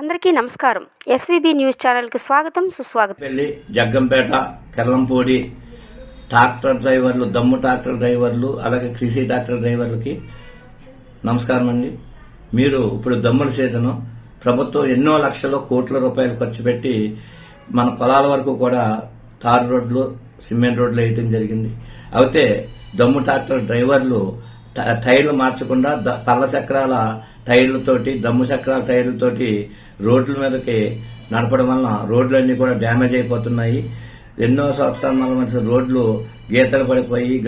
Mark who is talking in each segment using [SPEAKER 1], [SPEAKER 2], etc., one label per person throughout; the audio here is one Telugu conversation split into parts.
[SPEAKER 1] అందరికీ నమస్కారం. ఎస్వీబీ న్యూస్ ఛానల్కి స్వాగతం సుస్వాగతం.
[SPEAKER 2] పెళ్ళి జగ్గంపేట కెల్లంపూడి ట్రాక్టర్ డ్రైవర్లు దమ్ము ట్రాక్టర్ డ్రైవర్లు అలాగే కృషి ట్రాక్టర్ డ్రైవర్లకి నమస్కారం అండి. మీరు ఇప్పుడు దమ్ముల సీజను ప్రభుత్వం ఎన్నో లక్షల కోట్ల రూపాయలు ఖర్చు పెట్టి మన పొలాల వరకు కూడా తారు రోడ్లు సిమెంట్ రోడ్లు వేయటం జరిగింది. అయితే దమ్ము ట్రాక్టర్ డ్రైవర్లు టైర్లు మార్చకుండా ద- పళ్ళ చక్రాల టైర్లతోటి దమ్ము చక్రాల టైర్లతోటి రోడ్ల మీదకి నడపడం వలన రోడ్లన్నీ కూడా డ్యామేజ్ అయిపోతున్నాయి. ఎన్నో సంవత్సరాల మన రోడ్లు గీతలు పడిపోయి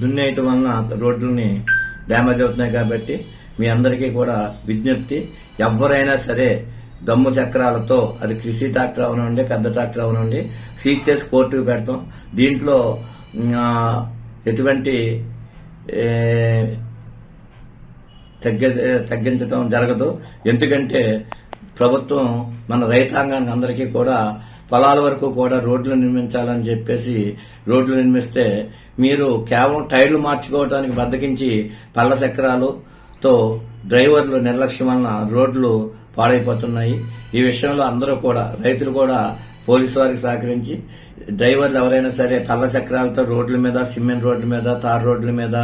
[SPEAKER 2] దున్నేయటం వలన రోడ్లని డ్యామేజ్ అవుతున్నాయి కాబట్టి మీ అందరికీ కూడా విజ్ఞప్తి. ఎవరైనా సరే దమ్ము చక్రాలతో అది కృషి ట్రాక్టర్ అవనండి పెద్ద ట్రాక్టర్ అవనండి సీజ్ చేసి కోర్టుకు పెడతాం. దీంట్లో ఎటువంటి తగ్గ తగ్గించడం జరగదు. ఎందుకంటే ప్రభుత్వం మన రైతాంగానికి అందరికీ కూడా పొలాల వరకు కూడా రోడ్లు నిర్మించాలని చెప్పేసి రోడ్లు నిర్మిస్తే మీరు కేవలం టైర్లు మార్చుకోవడానికి బద్దకించి పళ్ళ చక్రాలుతో డ్రైవర్లు నిర్లక్ష్యం వలన రోడ్లు పాడైపోతున్నాయి. ఈ విషయంలో అందరూ కూడా రైతులు కూడా పోలీసు వారికి సహకరించి డ్రైవర్లు ఎవరైనా సరే కళ్ళ చక్రాలతో రోడ్ల మీద సిమెంట్ రోడ్ల మీద తార్ రోడ్ల మీద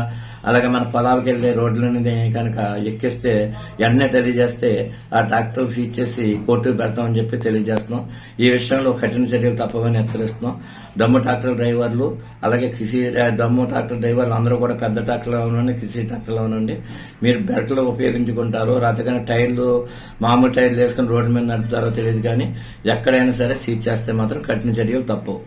[SPEAKER 2] అలాగే మన పొలాలకు వెళ్ళే రోడ్లని కనుక ఎక్కిస్తే వెంటనే తెలియజేస్తే ఆ ట్రాక్టర్ సీజ్ చేసి కోర్టుకు పెడతామని చెప్పి తెలియజేస్తున్నాం. ఈ విషయంలో కఠిన చర్యలు తప్పవని హెచ్చరిస్తున్నాం. డమ్ము ట్రాక్టర్ డ్రైవర్లు అలాగే కృషి దమ్ము ట్రాక్టర్ డ్రైవర్లు అందరూ కూడా పెద్ద ట్రాక్టర్లో ఉండండి కృషి ట్రాక్టర్లో ఉండండి మీరు బెల్ట్లు ఉపయోగించుకుంటారో రాతగానే టైర్లు మామూలు టైర్లు వేసుకుని రోడ్డు మీద నడుపుతారో తెలియదు కానీ ఎక్కడైనా సరే సీజ్ చేస్తే మాత్రం కఠిన చర్యలు తప్పవు.